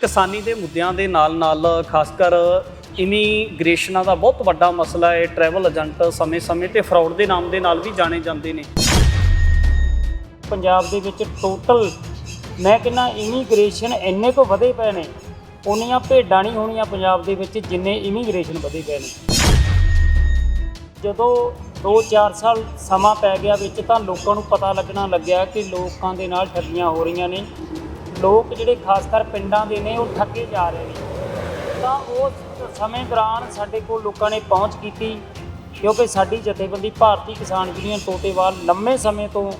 ਕਿਸਾਨੀ ਦੇ ਮੁੱਦਿਆਂ ਦੇ ਨਾਲ-ਨਾਲ, ਖਾਸ ਕਰ ਇਮੀਗ੍ਰੇਸ਼ਨਾਂ ਦਾ ਬਹੁਤ ਵੱਡਾ ਮਸਲਾ ਹੈ। ਟਰੈਵਲ ਏਜੰਟ ਸਮੇਂ-ਸਮੇਂ ਤੇ ਫਰਾਡ ਦੇ ਨਾਮ ਦੇ ਨਾਲ ਵੀ ਜਾਣੇ ਜਾਂਦੇ ਨੇ। ਪੰਜਾਬ ਦੇ ਵਿੱਚ ਟੋਟਲ ਮੈਂ ਕਹਿੰਦਾ ਇਮੀਗ੍ਰੇਸ਼ਨ ਇੰਨੇ ਕੁ ਵਧੇ ਪਏ ਨੇ। ਉਨੀਆਂ ਭੇਡਾਂ ਨਹੀਂ ਹੋਣੀਆਂ ਪੰਜਾਬ ਦੇ ਵਿੱਚ ਜਿੰਨੇ ਇਮੀਗ੍ਰੇਸ਼ਨ ਵਧੇ ਪਏ ਨੇ। ਜਦੋਂ 2-4 ਸਾਲ ਸਮਾਂ ਪੈ ਗਿਆ ਵਿੱਚ ਤਾਂ ਲੋਕਾਂ ਨੂੰ ਪਤਾ ਲੱਗਣਾ ਲੱਗਿਆ ਕਿ ਲੋਕਾਂ ਦੇ ਨਾਲ ਠੱਗੀਆਂ ਹੋ ਰਹੀਆਂ ਨੇ। ਲੋਕ ਜਿਹੜੇ ਖਾਸ ਕਰ ਪਿੰਡਾਂ ਦੇ ਨੇ, ਉਹ ਠੱਗੇ ਜਾ ਰਹੇ ਨੇ। ਤਾਂ ਉਸ ਸਮੇਂ ਦੌਰਾਨ ਸਾਡੇ ਕੋਲ ਲੋਕਾਂ ਨੇ ਪਹੁੰਚ ਕੀਤੀ, ਕਿਉਂਕਿ ਸਾਡੀ ਜਥੇਬੰਦੀ ਭਾਰਤੀ ਕਿਸਾਨ ਯੂਨੀਅਨ ਟੋਟੇਵਾਲ ਲੰਮੇ ਸਮੇਂ ਤੋਂ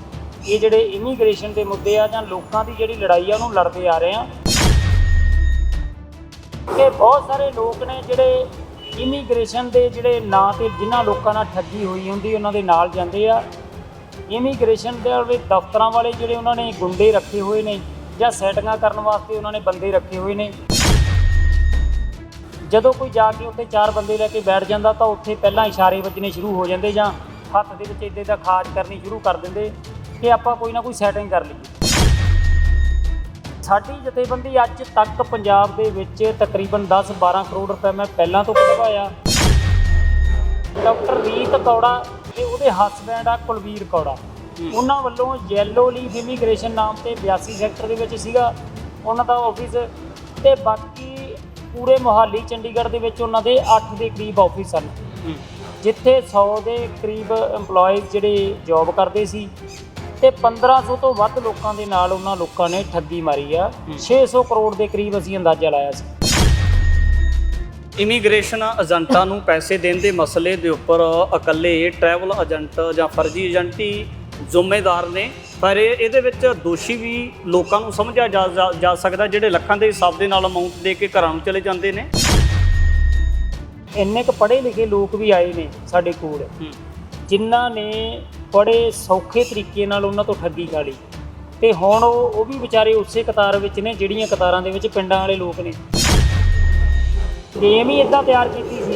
ਇਹ ਜਿਹੜੇ ਇਮੀਗ੍ਰੇਸ਼ਨ ਦੇ ਮੁੱਦੇ ਆ ਜਾਂ ਲੋਕਾਂ ਦੀ ਜਿਹੜੀ ਲੜਾਈ ਆ, ਉਹਨੂੰ ਲੜਦੇ ਆ ਰਹੇ ਆ। ਕਿ ਬਹੁਤ ਸਾਰੇ ਲੋਕ ਨੇ ਜਿਹੜੇ ਇਮੀਗ੍ਰੇਸ਼ਨ ਦੇ ਜਿਹੜੇ ਨਾਂ ਤੇ ਜਿਨ੍ਹਾਂ ਲੋਕਾਂ ਨਾਲ ਠੱਗੀ ਹੋਈ ਹੁੰਦੀ, ਉਹਨਾਂ ਦੇ ਨਾਲ ਜਾਂਦੇ ਆ। ਇਮੀਗ੍ਰੇਸ਼ਨ ਦੇ ਦਫ਼ਤਰਾਂ ਵਾਲੇ ਜਿਹੜੇ ਉਹਨਾਂ ਨੇ ਗੁੰਡੇ ਰੱਖੇ ਹੋਏ ਨੇ ਜਾਂ ਸੈਟਿੰਗਾਂ ਕਰਨ ਵਾਸਤੇ ਉਹਨਾਂ ਨੇ ਬੰਦੇ ਰੱਖੇ ਹੋਏ ਨੇ। ਜਦੋਂ ਕੋਈ ਜਾ ਕੇ ਉੱਥੇ ਚਾਰ ਬੰਦੇ ਲੈ ਕੇ ਬੈਠ ਜਾਂਦਾ ਤਾਂ ਉੱਥੇ ਪਹਿਲਾਂ ਇਸ਼ਾਰੇ ਵੱਜਣੇ ਸ਼ੁਰੂ ਹੋ ਜਾਂਦੇ ਜਾਂ ਹੱਥ ਦੇ ਵਿੱਚ ਇੱਦੇ ਦਾ ਖਾਜ ਕਰਨੀ ਸ਼ੁਰੂ ਕਰ ਦਿੰਦੇ ਕਿ ਆਪਾਂ ਕੋਈ ਨਾ ਕੋਈ ਸੈਟਿੰਗ ਕਰ ਲਈਏ। ਸਾਡੀ ਜਥੇਬੰਦੀ ਅੱਜ ਤੱਕ ਪੰਜਾਬ ਦੇ ਵਿੱਚ ਤਕਰੀਬਨ 10-12 ਕਰੋੜ ਰੁਪਏ ਮੈਂ ਪਹਿਲਾਂ ਤੋਂ ਕਢਵਾਇਆ। ਡਾਕਟਰ ਰੀਤ ਕੌੜਾ ਤੇ ਉਹਦੇ ਹਸਬੈਂਡ ਆ ਕੁਲਵੀਰ ਕੌੜਾ। ਉਹਨਾਂ ਵੱਲੋਂ ਯੈਲੋ ਲੀਫ ਇਮੀਗ੍ਰੇਸ਼ਨ ਨਾਮ ਤੇ 82 ਸੈਕਟਰ ਦੇ ਵਿੱਚ ਸੀਗਾ। ਉਹਨਾਂ ਦਾ ਆਫਿਸ ਤੇ ਬਾਕੀ ਪੂਰੇ ਮੁਹਾਲੀ ਚੰਡੀਗੜ੍ਹ ਦੇ ਵਿੱਚ ਉਹਨਾਂ ਦੇ 8 ਦੇ ਕਰੀਬ ਆਫਿਸ ਹਨ ਜਿੱਥੇ 100 ਦੇ ਕਰੀਬ EMPLOYEES ਜਿਹੜੇ ਜੌਬ ਕਰਦੇ ਸੀ ਤੇ 1500 ਤੋਂ ਵੱਧ ਲੋਕਾਂ ਦੇ ਨਾਲ ਉਹਨਾਂ ਲੋਕਾਂ ਨੇ ਠੱਗੀ ਮਾਰੀ ਆ। 600 ਕਰੋੜ ਦੇ ਕਰੀਬ ਅਸੀਂ ਅੰਦਾਜ਼ਾ ਲਾਇਆ ਸੀ। ਇਮੀਗ੍ਰੇਸ਼ਨ ਏਜੰਟਾਂ ਨੂੰ ਪੈਸੇ ਦੇਣ ਦੇ ਮਸਲੇ ਦੇ ਉੱਪਰ ਇਕੱਲੇ ਟਰੈਵਲ ਏਜੰਟ ਜਾਂ ਫਰਜ਼ੀ ਏਜੰਟ ਜ਼ਿੰਮੇਦਾਰ ਨੇ। ਪਰ ਇਹ- ਇਹਦੇ ਵਿੱਚ ਦੋਸ਼ੀ ਵੀ ਲੋਕਾਂ ਨੂੰ ਸਮਝਿਆ ਜਾ ਸਕਦਾ ਜਿਹੜੇ ਲੱਖਾਂ ਦੇ ਹਿਸਾਬ ਦੇ ਨਾਲ ਅਮਾਉਂਟ ਦੇ ਕੇ ਘਰਾਂ ਨੂੰ ਚਲੇ ਜਾਂਦੇ ਨੇ। ਇੰਨੇ ਕੁ ਪੜ੍ਹੇ ਲਿਖੇ ਲੋਕ ਵੀ ਆਏ ਨੇ ਸਾਡੇ ਕੋਲ। ਜਿਨ੍ਹਾਂ ਨੇ ਬੜੇ ਸੌਖੇ ਤਰੀਕੇ ਨਾਲ ਉਹਨਾਂ ਤੋਂ ਠੱਗੀ ਖਾ ਲਈ। ਤੇ ਹੁਣ ਉਹ ਉਹ ਵੀ ਵਿਚਾਰੇ ਉਸੇ ਕਤਾਰ ਵਿੱਚ ਨੇ ਜਿਹੜੀਆਂ ਕਤਾਰਾਂ ਦੇ ਵਿੱਚ ਪਿੰਡਾਂ ਵਾਲੇ ਲੋਕ ਨੇ। ਗੇਮ ਹੀ ਇਦਾਂ ਤਿਆਰ ਕੀਤੀ ਸੀ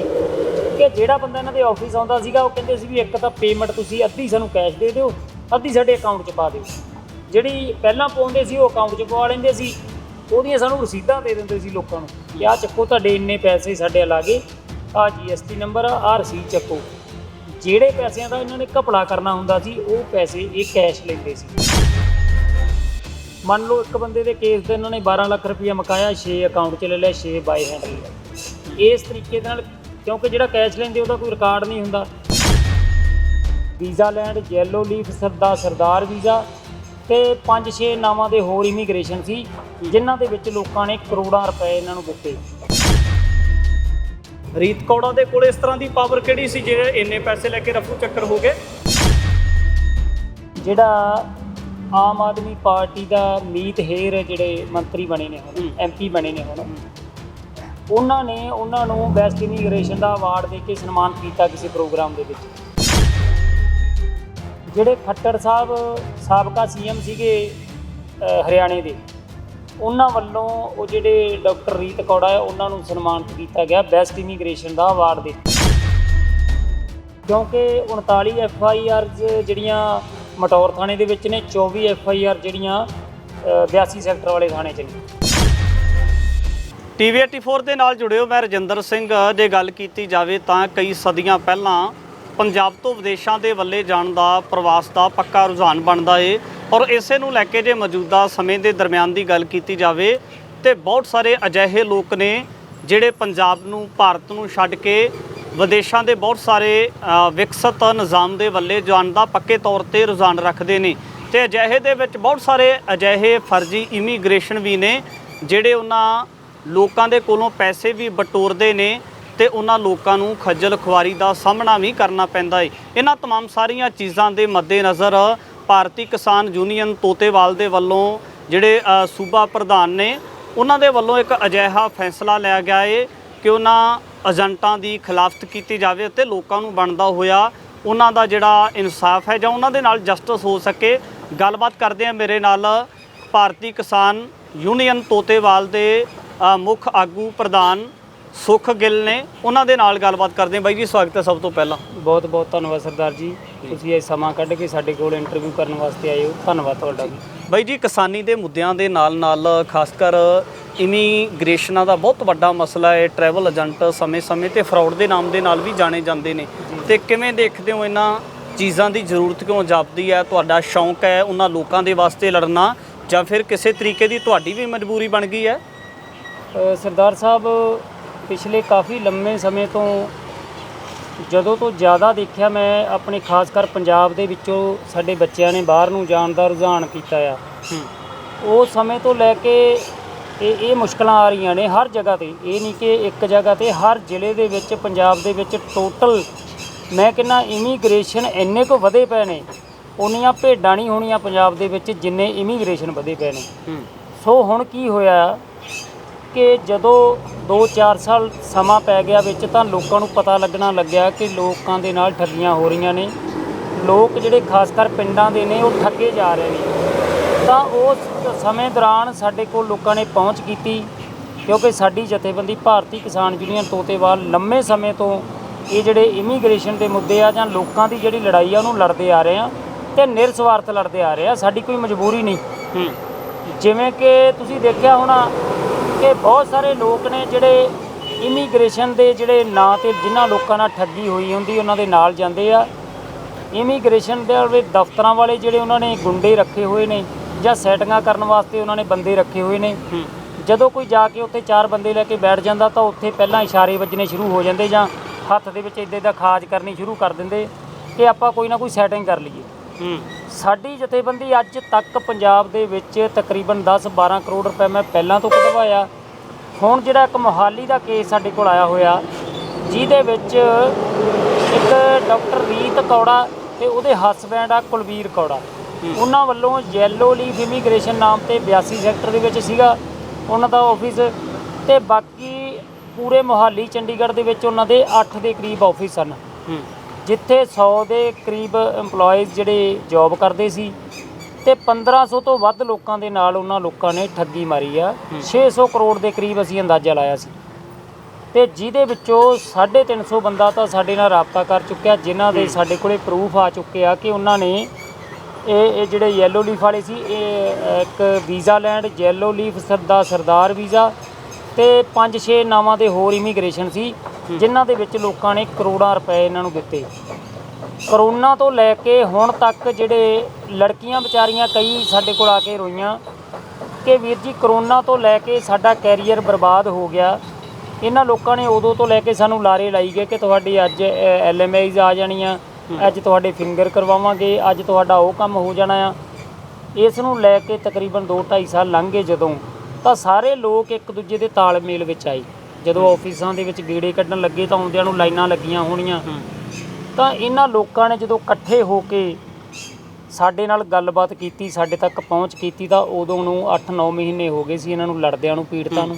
ਕਿ ਜਿਹੜਾ ਬੰਦਾ ਇਹਨਾਂ ਦੇ ਆਫਿਸ ਆਉਂਦਾ ਸੀਗਾ ਉਹ ਕਹਿੰਦੇ ਸੀ ਵੀ ਇੱਕ ਤਾਂ ਪੇਮੈਂਟ ਤੁਸੀਂ ਅੱਧੀ ਸਾਨੂੰ ਕੈਸ਼ ਦੇ ਦਿਓ। ਅੱਧੀ ਸਾਡੇ ਅਕਾਊਂਟ 'ਚ ਪਾ ਦਿਓ। ਜਿਹੜੀ ਪਹਿਲਾਂ ਪਾਉਂਦੇ ਸੀ, ਉਹ ਅਕਾਊਂਟ 'ਚ ਪਵਾ ਲੈਂਦੇ ਸੀ। ਉਹਦੀਆਂ ਸਾਨੂੰ ਰਸੀਦਾਂ ਦੇ ਦਿੰਦੇ ਸੀ ਲੋਕਾਂ ਨੂੰ ਕਿ ਆਹ ਚੱਕੋ ਤੁਹਾਡੇ ਇੰਨੇ ਪੈਸੇ ਸਾਡੇ ਲਾਗੇ ਆਹ ਜੀਐਸਟੀ ਨੰਬਰ ਆ, ਆਹ ਰਸੀਦ ਚੱਕੋ। ਜਿਹੜੇ ਪੈਸਿਆਂ ਦਾ ਇਹਨਾਂ ਨੇ ਘਪਲਾ ਕਰਨਾ ਹੁੰਦਾ ਸੀ, ਉਹ ਪੈਸੇ ਇਹ ਕੈਸ਼ ਲੈਂਦੇ ਸੀ। ਮੰਨ ਲਓ ਇੱਕ ਬੰਦੇ ਦੇ ਕੇਸ ਤੇ ਇਹਨਾਂ ਨੇ 12 ਲੱਖ ਰੁਪਇਆ ਮਕਾਇਆ 6 ਅਕਾਊਂਟ 'ਚ ਲੈ ਲਿਆ 6 ਬਾਈ ਹੈਂਡ ਲਿਆ ਇਸ ਤਰੀਕੇ ਨਾਲ ਕਿਉਂਕਿ ਜਿਹੜਾ ਕੈਸ਼ ਲੈਂਦੇ ਉਹਦਾ ਕੋਈ ਰਿਕਾਰਡ ਨਹੀਂ ਹੁੰਦਾ। ਵੀਜ਼ਾ ਲੈਂਡ ਯੈਲੋ ਲੀਫ ਸਰਦਾ ਸਰਦਾਰ ਵੀਜ਼ਾ ਤੇ 5-6 ਨਾਵਾਂ ਦੇ ਹੋਰ ਇਮੀਗ੍ਰੇਸ਼ਨ ਸੀ ਜਿਨ੍ਹਾਂ ਦੇ ਵਿੱਚ ਲੋਕਾਂ ਨੇ ਕਰੋੜਾਂ ਰੁਪਏ ਇਹਨਾਂ ਨੂੰ ਦਿੱਤੇ। ਰੀਤ ਕੌੜਾ ਦੇ ਕੋਲ ਇਸ ਤਰ੍ਹਾਂ ਦੀ ਪਾਵਰ ਕਿਹੜੀ ਸੀ ਜੇ ਇੰਨੇ ਪੈਸੇ ਲੈ ਕੇ ਰਫੂ ਚੱਕਰ ਹੋ ਗਏ? ਜਿਹੜਾ ਆਮ ਆਦਮੀ ਪਾਰਟੀ ਦਾ ਮੀਤ ਹੇਰ ਜਿਹੜੇ ਮੰਤਰੀ ਬਣੇ ਨੇ ਹੁਣ। ਐਮਪੀ ਬਣੇ ਨੇ ਹੁਣ ਉਹਨਾਂ ਨੇ ਉਹਨਾਂ ਨੂੰ ਬੈਸਟ ਇਮੀਗ੍ਰੇਸ਼ਨ ਦਾ ਅਵਾਰਡ ਦੇ ਕੇ ਸਨਮਾਨਿਤ ਕੀਤਾ ਕਿਸੇ ਪ੍ਰੋਗਰਾਮ ਦੇ ਵਿੱਚ। ਜਿਹੜੇ ਖੱਟੜ ਸਾਹਿਬ ਸਾਬਕਾ ਸੀਐਮ ਸੀਗੇ ਹਰਿਆਣੇ ਦੇ ਉਹਨਾਂ ਵੱਲੋਂ ਉਹ ਜਿਹੜੇ ਡਾਕਟਰ ਰੀਤ ਕੌੜਾ ਹੈ ਉਹਨਾਂ ਨੂੰ ਸਨਮਾਨਿਤ ਕੀਤਾ ਗਿਆ ਬੈਸਟ ਇਮੀਗ੍ਰੇਸ਼ਨ ਦਾ ਅਵਾਰਡ ਦੇ। ਕਿਉਂਕਿ 39 ਐਫ ਆਈ ਆਰ ਜਿਹੜੀਆਂ ਮਟੌਰ ਥਾਣੇ ਦੇ ਵਿੱਚ ਨੇ 24 ਐਫ ਆਈ ਆਰ ਜਿਹੜੀਆਂ ਅ, 82 ਸੈਕਟਰ ਵਾਲੇ ਥਾਣੇ 'ਚ ਨੇ। ਟੀਵੀ 84 ਦੇ ਨਾਲ ਜੁੜਿਓ ਮੈਂ ਰਜਿੰਦਰ ਸਿੰਘ ਜੇ ਗੱਲ ਕੀਤੀ ਜਾਵੇ ਤਾਂ ਕਈ ਸਦੀਆਂ ਪਹਿਲਾਂ ਪੰਜਾਬ ਤੋਂ ਵਿਦੇਸ਼ਾਂ ਦੇ ਵੱਲੇ ਜਾਣ ਦਾ ਪ੍ਰਵਾਸ ਦਾ ਪੱਕਾ ਰੁਝਾਨ ਬਣਦਾ ਏ ਔਰ ਇਸੇ ਨੂੰ ਲੈ ਕੇ ਜੇ ਮੌਜੂਦਾ ਸਮੇਂ ਦੇ ਦਰਮਿਆਨ ਦੀ ਗੱਲ ਕੀਤੀ ਜਾਵੇ ਤੇ ਬਹੁਤ ਸਾਰੇ ਅਜਿਹੇ ਲੋਕ ਨੇ ਜਿਹੜੇ ਪੰਜਾਬ ਨੂੰ, ਭਾਰਤ ਨੂੰ ਛੱਡ ਕੇ ਵਿਦੇਸ਼ਾਂ ਦੇ ਬਹੁਤ ਸਾਰੇ ਵਿਕਸਿਤ ਨਿਜ਼ਾਮ ਦੇ ਵੱਲੇ ਜਾਣ ਦਾ ਪੱਕੇ ਤੌਰ ਤੇ ਰੁਝਾਨ ਰੱਖਦੇ ਨੇ ਤੇ ਅਜਿਹੇ ਦੇ ਵਿੱਚ ਬਹੁਤ ਸਾਰੇ ਅਜਿਹੇ ਫਰਜ਼ੀ ਇਮੀਗ੍ਰੇਸ਼ਨ ਵੀ ਨੇ ਜਿਹੜੇ ਉਹਨਾਂ ਲੋਕਾਂ ਦੇ ਕੋਲੋਂ ਪੈਸੇ ਵੀ ਬਟੋਰਦੇ ਨੇ ਤੇ ਉਹਨਾਂ ਲੋਕਾਂ ਨੂੰ ਖੱਜਲ ਖੁਆਰੀ ਦਾ ਸਾਹਮਣਾ ਵੀ ਕਰਨਾ ਪੈਂਦਾ ਹੈ ਇਹਨਾਂ तमाम ਸਾਰੀਆਂ ਚੀਜ਼ਾਂ ਦੇ ਮੱਦੇਨਜ਼ਰ ਭਾਰਤੀ ਕਿਸਾਨ ਯੂਨੀਅਨ ਤੋਤੇਵਾਲ ਦੇ ਵੱਲੋਂ ਜਿਹੜੇ ਅ, ਸੂਬਾ ਪ੍ਰਧਾਨ ਨੇ ਉਹਨਾਂ ਦੇ ਵੱਲੋਂ ਇੱਕ ਅਜਿਹਾ ਫੈਸਲਾ ਲਿਆ ਗਿਆ ਹੈ ਕਿ ਉਹਨਾਂ ਏਜੰਟਾਂ ਦੀ ਖਿਲਾਫਤ ਕੀਤੀ ਜਾਵੇ ਅਤੇ ਲੋਕਾਂ ਨੂੰ ਬਣਦਾ ਹੋਇਆ ਉਹਨਾਂ ਦਾ ਜਿਹੜਾ ਇਨਸਾਫ ਹੈ ਜਾਂ ਉਹਨਾਂ ਦੇ ਨਾਲ ਜਸਟਿਸ ਹੋ ਸਕੇ ਗੱਲਬਾਤ ਕਰਦੇ ਆ ਮੇਰੇ ਨਾਲ ਭਾਰਤੀ ਕਿਸਾਨ ਯੂਨੀਅਨ ਤੋਤੇਵਾਲ ਦੇ ਅ, ਮੁੱਖ ਆਗੂ ਪ੍ਰਧਾਨ ਸੁਖ ਗਿੱਲ ਨੇ ਉਹਨਾਂ ਦੇ ਨਾਲ ਗੱਲਬਾਤ ਕਰਦੇ ਹਾਂ। ਬਾਈ ਜੀ ਸਵਾਗਤ ਹੈ ਸਭ ਤੋਂ ਪਹਿਲਾਂ। ਬਹੁਤ ਬਹੁਤ ਧੰਨਵਾਦ ਸਰਦਾਰ ਜੀ। ਤੁਸੀਂ ਇਹ ਸਮਾਂ ਕੱਢ ਕੇ ਸਾਡੇ ਕੋਲ ਇੰਟਰਵਿਊ ਕਰਨ ਵਾਸਤੇ ਆਏ ਹੋ। ਧੰਨਵਾਦ ਤੁਹਾਡਾ ਵੀ। ਬਾਈ ਜੀ ਕਿਸਾਨੀ ਦੇ ਮੁੱਦਿਆਂ ਦੇ ਨਾਲ ਨਾਲ ਖਾਸ ਕਰ ਇਮੀਗ੍ਰੇਸ਼ਨਾਂ ਦਾ ਬਹੁਤ ਵੱਡਾ ਮਸਲਾ ਹੈ। ਟਰੈਵਲ ਏਜੰਟ ਸਮੇਂ-ਸਮੇਂ ਤੇ ਫਰਾਡ ਦੇ ਨਾਮ ਦੇ ਨਾਲ ਵੀ ਜਾਣੇ ਜਾਂਦੇ ਨੇ। ਤੇ ਕਿਵੇਂ ਦੇਖਦੇ ਹੋ ਇਹਨਾਂ ਚੀਜ਼ਾਂ ਦੀ ਜ਼ਰੂਰਤ ਕਿਉਂ ਜਾਪਦੀ ਹੈ? ਤੁਹਾਡਾ ਸ਼ੌਂਕ ਹੈ ਉਹਨਾਂ ਲੋਕਾਂ ਦੇ ਵਾਸਤੇ ਲੜਨਾ ਜਾਂ ਫਿਰ ਕਿਸੇ ਤਰੀਕੇ ਦੀ ਤੁਹਾਡੀ ਵੀ ਮਜਬੂਰੀ ਬਣ ਗਈ ਹੈ? ਸਰਦਾਰ ਸਾਹਿਬ ਪਿਛਲੇ ਕਾਫੀ ਲੰਮੇ ਸਮੇਂ ਤੋਂ ਜਦੋਂ ਤੋਂ ਜ਼ਿਆਦਾ ਦੇਖਿਆ ਮੈਂ ਆਪਣੇ ਖਾਸ ਕਰ ਪੰਜਾਬ ਦੇ ਵਿੱਚੋਂ ਸਾਡੇ ਬੱਚਿਆਂ ਨੇ ਬਾਹਰ ਨੂੰ ਜਾਣ ਦਾ ਰੁਝਾਨ ਕੀਤਾ ਆ। ਉਹ ਸਮੇਂ ਤੋਂ ਲੈ ਕੇ ਇਹ ਇਹ ਮੁਸ਼ਕਲਾਂ ਆ ਰਹੀਆਂ ਨੇ ਹਰ ਜਗ੍ਹਾ ਤੇ। ਇਹ ਨਹੀਂ ਕਿ ਇੱਕ ਜਗ੍ਹਾ ਤੇ ਹਰ ਜ਼ਿਲ੍ਹੇ ਦੇ ਵਿੱਚ ਪੰਜਾਬ ਦੇ ਵਿੱਚ ਟੋਟਲ ਮੈਂ ਕਹਿੰਦਾ ਇਮੀਗ੍ਰੇਸ਼ਨ ਇੰਨੇ ਕੁ ਵਧੇ ਪਏ ਨੇ। ਉਨੀਆਂ ਭੇਡਾਂ ਨਹੀਂ ਹੋਣੀਆਂ ਪੰਜਾਬ ਦੇ ਵਿੱਚ ਜਿੰਨੇ ਇਮੀਗ੍ਰੇਸ਼ਨ ਵਧੇ ਪਏ ਨੇ। ਸੋ ਹੁਣ ਕੀ ਹੋਇਆ? ਕਿ ਜਦੋਂ 2-4 ਸਾਲ ਸਮਾਂ ਪੈ ਗਿਆ ਵਿੱਚ ਤਾਂ ਲੋਕਾਂ ਨੂੰ ਪਤਾ ਲੱਗਣਾ ਲੱਗਿਆ ਕਿ ਲੋਕਾਂ ਦੇ ਨਾਲ ਠੱਗੀਆਂ ਹੋ ਰਹੀਆਂ ਨੇ। ਲੋਕ ਜਿਹੜੇ ਖਾਸ ਕਰ ਪਿੰਡਾਂ ਦੇ ਨੇ ਉਹ ਠੱਗੇ ਜਾ ਰਹੇ ਨੇ। ਤਾਂ ਉਸ ਸਮੇਂ ਦੌਰਾਨ ਸਾਡੇ ਕੋਲ ਲੋਕਾਂ ਨੇ ਪਹੁੰਚ ਕੀਤੀ ਕਿਉਂਕਿ ਸਾਡੀ ਜਥੇਬੰਦੀ ਭਾਰਤੀ ਕਿਸਾਨ ਯੂਨੀਅਨ ਤੋਤੇਵਾਲ ਲੰਮੇ ਸਮੇਂ ਤੋਂ ਇਹ ਜਿਹੜੇ ਇਮੀਗ੍ਰੇਸ਼ਨ ਦੇ ਮੁੱਦੇ ਆ ਜਾਂ ਲੋਕਾਂ ਦੀ ਜਿਹੜੀ ਲੜਾਈ ਆ ਉਹਨੂੰ ਲੜਦੇ ਆ ਰਹੇ ਆ ਤੇ ਨਿਰਸਵਾਰਥ ਲੜਦੇ ਆ ਰਹੇ ਆ। ਸਾਡੀ ਕੋਈ ਮਜਬੂਰੀ ਨਹੀਂ। ਜਿਵੇਂ ਕਿ ਤੁਸੀਂ ਦੇਖਿਆ ਹੋਣਾ ਕਿ ਬਹੁਤ ਸਾਰੇ ਲੋਕ ਨੇ ਜਿਹੜੇ ਇਮੀਗ੍ਰੇਸ਼ਨ ਦੇ ਜਿਹੜੇ ਨਾਂ ਤੇ ਜਿਨ੍ਹਾਂ ਲੋਕਾਂ ਨਾਲ ਠੱਗੀ ਹੋਈ ਹੁੰਦੀ ਉਹਨਾਂ ਦੇ ਨਾਲ ਜਾਂਦੇ ਆ। ਇਮੀਗ੍ਰੇਸ਼ਨ ਦੇ ਦਫ਼ਤਰਾਂ ਵਾਲੇ ਜਿਹੜੇ ਉਹਨਾਂ ਨੇ ਗੁੰਡੇ ਰੱਖੇ ਹੋਏ ਨੇ ਜਾਂ ਸੈਟਿੰਗਾਂ ਕਰਨ ਵਾਸਤੇ ਉਹਨਾਂ ਨੇ ਬੰਦੇ ਰੱਖੇ ਹੋਏ ਨੇ। ਜਦੋਂ ਕੋਈ ਜਾ ਕੇ ਉੱਥੇ ਚਾਰ ਬੰਦੇ ਲੈ ਕੇ ਬੈਠ ਜਾਂਦਾ ਤਾਂ ਉੱਥੇ ਪਹਿਲਾਂ ਇਸ਼ਾਰੇ ਵੱਜਣੇ ਸ਼ੁਰੂ ਹੋ ਜਾਂਦੇ ਜਾਂ ਹੱਥ ਦੇ ਵਿੱਚ ਇੱਦਾਂ ਦਾ ਖਾਜ ਕਰਨੀ ਸ਼ੁਰੂ ਕਰ ਦਿੰਦੇ ਕਿ ਆਪਾਂ ਕੋਈ ਨਾ ਕੋਈ ਸੈਟਿੰਗ ਕਰ ਲਈਏ। ਸਾਡੀ ਜਥੇਬੰਦੀ ਅੱਜ ਤੱਕ ਪੰਜਾਬ ਦੇ ਵਿੱਚ ਤਕਰੀਬਨ 10-12 ਕਰੋੜ ਰੁਪਏ ਮੈਂ ਪਹਿਲਾਂ ਤੋਂ ਕਢਵਾਇਆ। ਹੁਣ ਜਿਹੜਾ ਇੱਕ ਮੋਹਾਲੀ ਦਾ ਕੇਸ ਸਾਡੇ ਕੋਲ ਆਇਆ ਹੋਇਆ, ਜਿਹਦੇ ਵਿੱਚ ਇੱਕ ਡਾਕਟਰ ਰੀਤ ਕੌੜਾ ਤੇ ਉਹਦੇ ਹਸਬੈਂਡ ਆ ਕੁਲਵੀਰ ਕੌੜਾ। ਉਹਨਾਂ ਵੱਲੋਂ ਯੈਲੋ ਲੀਫ ਇਮੀਗ੍ਰੇਸ਼ਨ ਨਾਮ ਤੇ 82 ਸੈਕਟਰ ਦੇ ਵਿੱਚ ਸੀਗਾ ਉਹਨਾਂ ਦਾ ਆਫਿਸ ਤੇ ਬਾਕੀ ਪੂਰੇ ਮੋਹਾਲੀ, ਚੰਡੀਗੜ੍ਹ ਦੇ ਵਿੱਚ ਉਹਨਾਂ ਦੇ 8 ਦੇ ਕਰੀਬ ਆਫਿਸ ਹਨ। ਜਿੱਥੇ 100 ਦੇ ਕਰੀਬ EMPLOYEES ਜਿਹੜੇ ਜੌਬ ਕਰਦੇ ਸੀ ਤੇ 1500 ਤੋਂ ਵੱਧ ਲੋਕਾਂ ਦੇ ਨਾਲ ਉਹਨਾਂ ਲੋਕਾਂ ਨੇ ਠੱਗੀ ਮਾਰੀ ਆ। 600 ਕਰੋੜ ਦੇ ਕਰੀਬ ਅਸੀਂ ਅੰਦਾਜ਼ਾ ਲਾਇਆ ਸੀ। ਤੇ ਜਿਹਦੇ ਵਿੱਚੋਂ 350 ਬੰਦਾ ਤਾਂ ਸਾਡੇ ਨਾਲ ਰਾਬਤਾ ਕਰ ਚੁੱਕਿਆ ਜਿਨ੍ਹਾਂ ਦੇ ਸਾਡੇ ਕੋਲੇ ਪ੍ਰੂਫ ਆ ਚੁੱਕੇ ਆ ਕਿ ਉਹਨਾਂ ਨੇ ਇਹ ਇਹ ਜਿਹੜੇ ਯੈਲੋ ਲੀਫ ਵਾਲੇ ਸੀ ਇਹ ਇੱਕ ਵੀਜ਼ਾ ਲੈਂਡ ਯੈਲੋ ਲੀਫ ਸਰਦਾ ਸਰਦਾਰ ਵੀਜ਼ਾ ਤੇ 5-6 ਨਾਵਾਂ ਦੇ ਹੋਰ ਇਮੀਗ੍ਰੇਸ਼ਨ ਸੀ। ਜਿਨ੍ਹਾਂ ਦੇ ਵਿੱਚ ਲੋਕਾਂ ਨੇ ਕਰੋੜਾਂ ਰੁਪਏ ਇਹਨਾਂ ਨੂੰ ਦਿੱਤੇ। ਕਰੋਨਾ ਤੋਂ ਲੈ ਕੇ ਹੁਣ ਤੱਕ ਜਿਹੜੇ ਲੜਕੀਆਂ ਵਿਚਾਰੀਆਂ ਕਈ ਸਾਡੇ ਕੋਲ ਆ ਕੇ ਰੋਈਆਂ ਕਿ ਵੀਰ ਜੀ ਕਰੋਨਾ ਤੋਂ ਲੈ ਕੇ ਸਾਡਾ ਕੈਰੀਅਰ ਬਰਬਾਦ ਹੋ ਗਿਆ। ਇਹਨਾਂ ਲੋਕਾਂ ਨੇ ਉਦੋਂ ਤੋਂ ਲੈ ਕੇ ਸਾਨੂੰ ਲਾਰੇ ਲਾਈ ਗਏ ਕਿ ਤੁਹਾਡੀ ਅੱਜ ਐਲਐਮਆਈਜ਼ ਆ ਜਾਣੀਆਂ ਅੱਜ ਤੁਹਾਡੇ ਫਿੰਗਰ ਕਰਵਾਵਾਂਗੇ ਅੱਜ ਤੁਹਾਡਾ ਉਹ ਕੰਮ ਹੋ ਜਾਣਾ ਆ। ਇਸ ਨੂੰ ਲੈ ਕੇ ਤਕਰੀਬਨ 2-2.5 ਸਾਲ ਲੰਘ ਗਏ ਜਦੋਂ। ਤਾਂ ਸਾਰੇ ਲੋਕ ਇੱਕ ਦੂਜੇ ਦੇ ਤਾਲਮੇਲ ਵਿੱਚ ਆਏ। ਜਦੋਂ ਆਫਿਸਾਂ ਦੇ ਵਿੱਚ ਗੇੜੇ ਕੱਢਣ ਲੱਗੇ ਤਾਂ ਆਉਂਦਿਆਂ ਨੂੰ ਲਾਈਨਾਂ ਲੱਗੀਆਂ ਹੋਣੀਆਂ। ਤਾਂ ਇਹਨਾਂ ਲੋਕਾਂ ਨੇ ਜਦੋਂ ਇਕੱਠੇ ਹੋ ਕੇ ਸਾਡੇ ਨਾਲ ਗੱਲਬਾਤ ਕੀਤੀ ਸਾਡੇ ਤੱਕ ਪਹੁੰਚ ਕੀਤੀ ਤਾਂ ਉਦੋਂ ਨੂੰ 8-9 ਮਹੀਨੇ ਹੋ ਗਏ ਸੀ ਇਹਨਾਂ ਨੂੰ ਲੜਦਿਆਂ ਨੂੰ ਪੀੜਤਾਂ ਨੂੰ।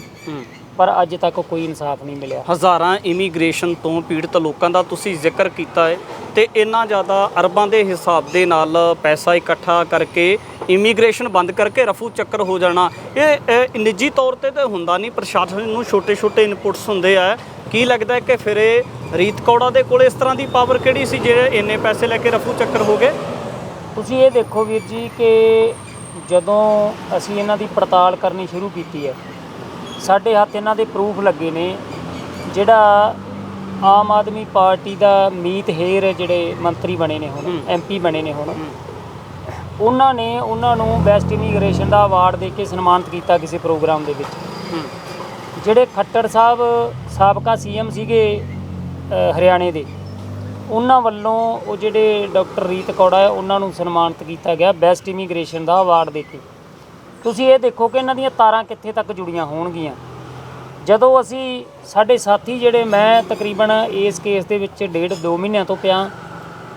ਪਰ ਅੱਜ ਤੱਕ ਕੋਈ ਇਨਸਾਫ ਨਹੀਂ ਮਿਲਿਆ। ਹਜ਼ਾਰਾਂ ਇਮੀਗ੍ਰੇਸ਼ਨ ਤੋਂ ਪੀੜਤ ਲੋਕਾਂ ਦਾ ਤੁਸੀਂ ਜ਼ਿਕਰ ਕੀਤਾ ਹੈ ਤੇ ਇੰਨਾ ਜ਼ਿਆਦਾ ਅਰਬਾਂ ਦੇ ਹਿਸਾਬ ਦੇ ਨਾਲ ਪੈਸਾ ਇਕੱਠਾ ਕਰਕੇ ਇਮੀਗ੍ਰੇਸ਼ਨ ਬੰਦ ਕਰਕੇ ਰਫੂ ਚੱਕਰ ਹੋ ਜਾਣਾ ਇਹ ਨਿੱਜੀ ਤੌਰ ਤੇ ਤਾਂ ਹੁੰਦਾ ਨਹੀਂ ਪ੍ਰਸ਼ਾਸਨ ਨੂੰ ਛੋਟੇ-ਛੋਟੇ ਇਨਪੁਟਸ ਹੁੰਦੇ ਆ। ਕੀ ਲੱਗਦਾ ਹੈ ਕਿ ਫਿਰ ਇਹ ਰੀਤ ਕੌੜਾ ਦੇ ਕੋਲ ਇਸ ਤਰ੍ਹਾਂ ਦੀ ਪਾਵਰ ਕਿਹੜੀ ਸੀ ਜਿਹੜੇ ਇੰਨੇ ਪੈਸੇ ਲੈ ਕੇ ਰਫੂ ਚੱਕਰ ਹੋ ਗਏ? ਤੁਸੀਂ ਇਹ ਦੇਖੋ ਵੀਰ ਜੀ ਕਿ ਜਦੋਂ ਅਸੀਂ ਇਹਨਾਂ ਦੀ ਪੜਤਾਲ ਕਰਨੀ ਸ਼ੁਰੂ ਕੀਤੀ ਹੈ ਸਾਡੇ ਹੱਥ ਇਹਨਾਂ ਦੇ ਪ੍ਰੂਫ ਲੱਗੇ ਨੇ ਜਿਹੜਾ ਆਮ ਆਦਮੀ ਪਾਰਟੀ ਦਾ ਮੀਤ ਹੇਰ ਜਿਹੜੇ ਮੰਤਰੀ ਬਣੇ ਨੇ ਹੁਣ। ਐਮਪੀ ਬਣੇ ਨੇ ਹੁਣ ਉਹਨਾਂ ਨੇ ਉਹਨਾਂ ਨੂੰ ਬੈਸਟ ਇਮੀਗ੍ਰੇਸ਼ਨ ਦਾ ਅਵਾਰਡ ਦੇ ਕੇ ਸਨਮਾਨਿਤ ਕੀਤਾ ਕਿਸੇ ਪ੍ਰੋਗਰਾਮ ਦੇ ਵਿੱਚ। ਜਿਹੜੇ ਖੱਟੜ ਸਾਹਿਬ ਸਾਬਕਾ ਸੀਐਮ ਸੀਗੇ ਹਰਿਆਣੇ ਦੇ ਉਹਨਾਂ ਵੱਲੋਂ ਉਹ ਜਿਹੜੇ ਡਾਕਟਰ ਰੀਤ ਕੌੜਾ ਹੈ ਉਹਨਾਂ ਨੂੰ ਸਨਮਾਨਿਤ ਕੀਤਾ ਗਿਆ ਬੈਸਟ ਇਮੀਗ੍ਰੇਸ਼ਨ ਦਾ ਅਵਾਰਡ ਦੇ ਕੇ। ਤੁਸੀਂ ਇਹ ਦੇਖੋ ਕਿ ਇਹਨਾਂ ਦੀਆਂ ਤਾਰਾਂ ਕਿੱਥੇ ਤੱਕ ਜੁੜੀਆਂ ਹੋਣਗੀਆਂ। ਜਦੋਂ ਅਸੀਂ ਸਾਡੇ ਸਾਥੀ ਜਿਹੜੇ ਮੈਂ ਤਕਰੀਬਨ ਇਸ ਕੇਸ ਦੇ ਵਿੱਚ ਡੇਢ ਦੋ ਮਹੀਨਿਆਂ ਤੋਂ ਪਿਆ,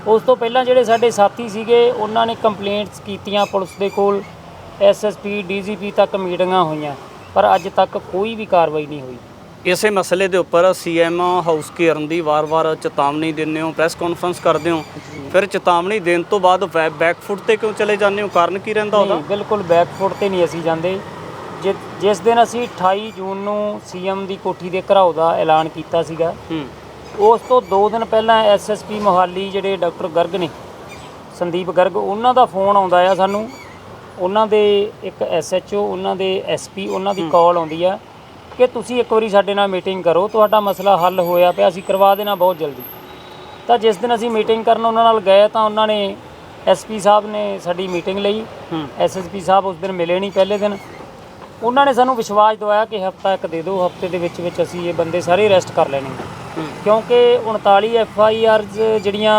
ਉਸ ਤੋਂ ਪਹਿਲਾਂ ਜਿਹੜੇ ਸਾਡੇ ਸਾਥੀ ਸੀਗੇ, ਉਹਨਾਂ ਨੇ ਕੰਪਲੇਂਟਸ ਕੀਤੀਆਂ ਪੁਲਿਸ ਦੇ ਕੋਲ ਐਸਐਸਪੀ ਡੀਜੀਪੀ ਤੱਕ ਮੀਟਿੰਗਾਂ ਹੋਈਆਂ, ਪਰ ਅੱਜ ਤੱਕ ਕੋਈ ਵੀ ਕਾਰਵਾਈ ਨਹੀਂ ਹੋਈ। ਇਸੇ ਮਸਲੇ ਦੇ ਉੱਪਰ ਸੀਐਮ ਹਾਊਸ ਘੇਰਨ ਦੀ ਵਾਰ-ਵਾਰ ਚੇਤਾਵਨੀ ਦਿੰਦੇ ਹੋ ਪ੍ਰੈਸ ਕਾਨਫਰੰਸ ਕਰਦੇ ਹੋ। ਫਿਰ ਚੇਤਾਵਨੀ ਦੇਣ ਤੋਂ ਬਾਅਦ ਬੈਕ ਫੁੱਟ ਤੇ ਕਿਉਂ ਚਲੇ ਜਾਂਦੇ ਹੋ? ਕਾਰਨ ਕੀ ਰਹਿੰਦਾ ਉਹਦਾ? ਨਹੀਂ ਬਿਲਕੁਲ ਬੈਕਫੁੱਟ ਤੇ ਨਹੀਂ ਅਸੀਂ ਜਾਂਦੇ। ਜਿ- ਜਿਸ ਦਿਨ ਅਸੀਂ 28 ਜੂਨ ਨੂੰ ਸੀਐਮ ਦੀ ਕੋਠੀ ਦੇ ਘਰਾਓ ਦਾ ਐਲਾਨ ਕੀਤਾ ਸੀਗਾ ਹੂੰ। ਉਸ ਤੋਂ 2 ਦਿਨ ਪਹਿਲਾਂ ਐਸਐਸਪੀ ਮੋਹਾਲੀ ਜਿਹੜੇ ਡਾਕਟਰ ਗਰਗ ਨੇ ਸੰਦੀਪ ਗਰਗ ਉਹਨਾਂ ਦਾ ਫੋਨ ਆਉਂਦਾ ਆ ਸਾਨੂੰ। ਉਹਨਾਂ ਦੇ ਇੱਕ ਐਸਐਚਓ ਉਹਨਾਂ ਦੇ ਐਸਪੀ ਉਹਨਾਂ ਦੀ ਕਾਲ ਆਉਂਦੀ ਆ। ਕਿ ਤੁਸੀਂ ਇੱਕ ਵਾਰੀ ਸਾਡੇ ਨਾਲ ਮੀਟਿੰਗ ਕਰੋ ਤੁਹਾਡਾ ਮਸਲਾ ਹੱਲ ਹੋਇਆ ਪਿਆ ਅਸੀਂ ਕਰਵਾ ਦੇਣਾ ਬਹੁਤ ਜਲਦੀ। ਤਾਂ ਜਿਸ ਦਿਨ ਅਸੀਂ ਮੀਟਿੰਗ ਕਰਨ ਉਹਨਾਂ ਨਾਲ ਗਏ ਤਾਂ ਉਹਨਾਂ ਨੇ ਐਸਪੀ ਸਾਹਿਬ ਨੇ ਸਾਡੀ ਮੀਟਿੰਗ ਲਈ। ਐਸਐਸਪੀ ਸਾਹਿਬ ਉਸ ਦਿਨ ਮਿਲੇ ਨਹੀਂ ਪਹਿਲੇ ਦਿਨ। ਉਹਨਾਂ ਨੇ ਸਾਨੂੰ ਵਿਸ਼ਵਾਸ ਦਿਵਾਇਆ ਕਿ ਹਫਤਾ ਇੱਕ ਦੇ ਦਿਓ ਹਫ਼ਤੇ ਦੇ ਵਿੱਚ ਵਿੱਚ ਅਸੀਂ ਇਹ ਬੰਦੇ ਸਾਰੇ ਅਰੈਸਟ ਕਰ ਲੈਣੇ ਕਿਉਂਕਿ 39 ਐਫ ਆਈ ਆਰਜ਼ ਜਿਹੜੀਆਂ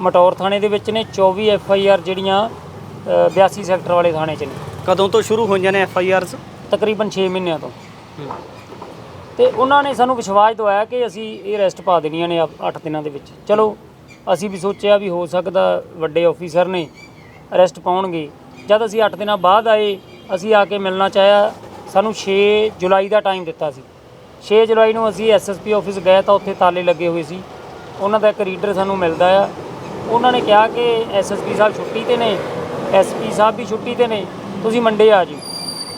ਮਟੌਰ ਥਾਣੇ ਦੇ ਵਿੱਚ ਨੇ 24 ਐਫ ਆਈ ਆਰ ਜਿਹੜੀਆਂ ਅ, 82 ਸੈਕਟਰ ਵਾਲੇ ਥਾਣੇ 'ਚ ਨੇ। ਕਦੋਂ ਤੋਂ ਸ਼ੁਰੂ ਹੋਈਆਂ ਨੇ ਐਫ ਆਈ ਆਰਸ? ਤਕਰੀਬਨ 6 ਮਹੀਨਿਆਂ ਤੋਂ। ਤੇ ਉਹਨਾਂ ਨੇ ਸਾਨੂੰ ਵਿਸ਼ਵਾਸ ਦਵਾਇਆ ਕਿ ਅਸੀਂ ਇਹ ਰੈਸਟ ਪਾ ਦੇਣੀਆਂ ਨੇ 8 ਦਿਨਾਂ ਦੇ ਵਿੱਚ। ਚਲੋ, ਅਸੀਂ ਵੀ ਸੋਚਿਆ ਵੀ ਹੋ ਸਕਦਾ ਵੱਡੇ ਆਫੀਸਰ ਨੇ ਅਰੈਸਟ ਪਾਉਣਗੇ। ਜਦ ਅਸੀਂ 8 ਦਿਨਾਂ ਬਾਅਦ ਆਏ, ਅਸੀਂ ਆ ਕੇ ਮਿਲਣਾ ਚਾਹਿਆ, ਸਾਨੂੰ 6 ਜੁਲਾਈ ਦਾ ਟਾਈਮ ਦਿੱਤਾ ਸੀ। 6 ਜੁਲਾਈ ਨੂੰ ਅਸੀਂ ਐਸਐਸਪੀ ਆਫਿਸ ਗਏ ਤਾਂ ਉੱਥੇ ਤਾਲੇ ਲੱਗੇ ਹੋਏ ਸੀ। ਉਹਨਾਂ ਦਾ ਇੱਕ ਰੀਡਰ ਸਾਨੂੰ ਮਿਲਦਾ ਆ। ਉਹਨਾਂ ਨੇ ਕਿਹਾ ਕਿ ਐਸਐਸਪੀ ਸਾਹਿਬ ਛੁੱਟੀ ਤੇ ਨੇ ਐਸਪੀ ਸਾਹਿਬ ਵੀ ਛੁੱਟੀ ਤੇ ਨੇ, ਤੁਸੀਂ ਮੰਡੇ ਆ ਜਿਓ।